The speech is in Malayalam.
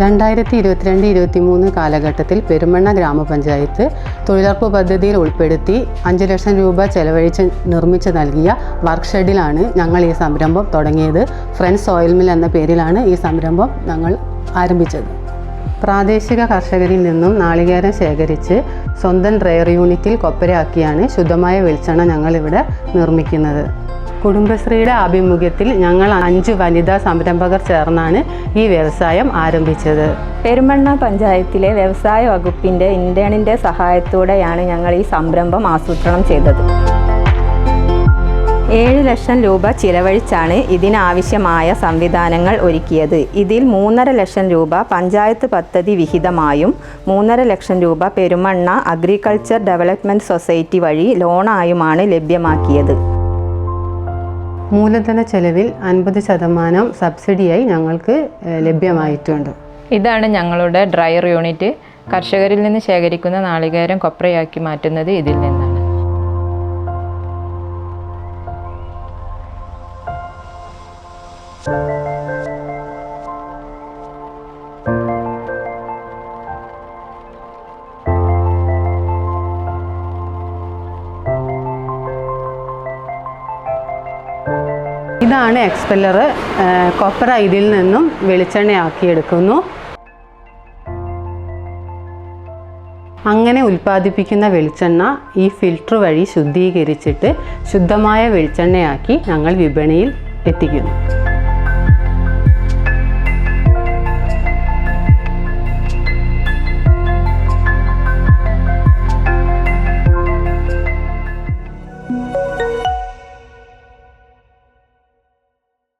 രണ്ടായിരത്തി ഇരുപത്തിരണ്ട് ഇരുപത്തി മൂന്ന് കാലഘട്ടത്തിൽ പെരുമണ്ണ ഗ്രാമപഞ്ചായത്ത് തൊഴിലുറപ്പ് പദ്ധതിയിൽ ഉൾപ്പെടുത്തി അഞ്ച് ലക്ഷം രൂപ ചെലവഴിച്ച് നിർമ്മിച്ച് നൽകിയ വർക്ക് ഷെഡിലാണ് ഞങ്ങൾ ഈ സംരംഭം തുടങ്ങിയത്. ഫ്രണ്ട്സ് ഓയിൽ മിൽ എന്ന പേരിലാണ് ഈ സംരംഭം ഞങ്ങൾ ആരംഭിച്ചത്. പ്രാദേശിക കർഷകരിൽ നിന്നും നാളികേരം ശേഖരിച്ച് സ്വന്തം ഡ്രയർ യൂണിറ്റിൽ കൊപ്പരയാക്കിയാണ് ശുദ്ധമായ വെളിച്ചെണ്ണ ഞങ്ങളിവിടെ നിർമ്മിക്കുന്നത്. കുടുംബശ്രീയുടെ ആഭിമുഖ്യത്തിൽ ഞങ്ങൾ അഞ്ച് വനിതാ സംരംഭകർ ചേർന്നാണ് ഈ വ്യവസായം ആരംഭിച്ചത്. പെരുമണ്ണ പഞ്ചായത്തിലെ വ്യവസായ വകുപ്പിന്റെ ഇന്റേണിന്റെ സഹായത്തോടെയാണ് ഞങ്ങൾ ഈ സംരംഭം ആസൂത്രണം ചെയ്തത്. ഏഴ് ലക്ഷം രൂപ ചിലവഴിച്ചാണ് ഇതിനാവശ്യമായ സംവിധാനങ്ങൾ ഒരുക്കിയത്. ഇതിൽ മൂന്നര ലക്ഷം രൂപ പഞ്ചായത്ത് പദ്ധതി വിഹിതമായും മൂന്നര ലക്ഷം രൂപ പെരുമണ്ണ അഗ്രികൾച്ചർ ഡെവലപ്മെന്റ് സൊസൈറ്റി വഴി ലോണായുമാണ് ലഭ്യമാക്കിയത്. മൂലധന ചെലവിൽ അൻപത് ശതമാനം സബ്സിഡിയായി ഞങ്ങൾക്ക് ലഭ്യമായിട്ടുണ്ട്. ഇതാണ് ഞങ്ങളുടെ ഡ്രയർ യൂണിറ്റ്. കർഷകരിൽ നിന്ന് ശേഖരിക്കുന്ന നാളികേരം കൊപ്രയാക്കി മാറ്റുന്നത് ഇതിൽ നിന്നാണ്. ഇതാണ് എക്സ്പെല്ലർ കൊപ്ര ഇതിൽ നിന്നും വെളിച്ചെണ്ണയാക്കിയെടുക്കുന്നു. അങ്ങനെ ഉൽപ്പാദിപ്പിക്കുന്ന വെളിച്ചെണ്ണ ഈ ഫിൽട്ടർ വഴി ശുദ്ധീകരിച്ചിട്ട് ശുദ്ധമായ വെളിച്ചെണ്ണയാക്കി ഞങ്ങൾ വിപണിയിൽ എത്തിക്കുന്നു.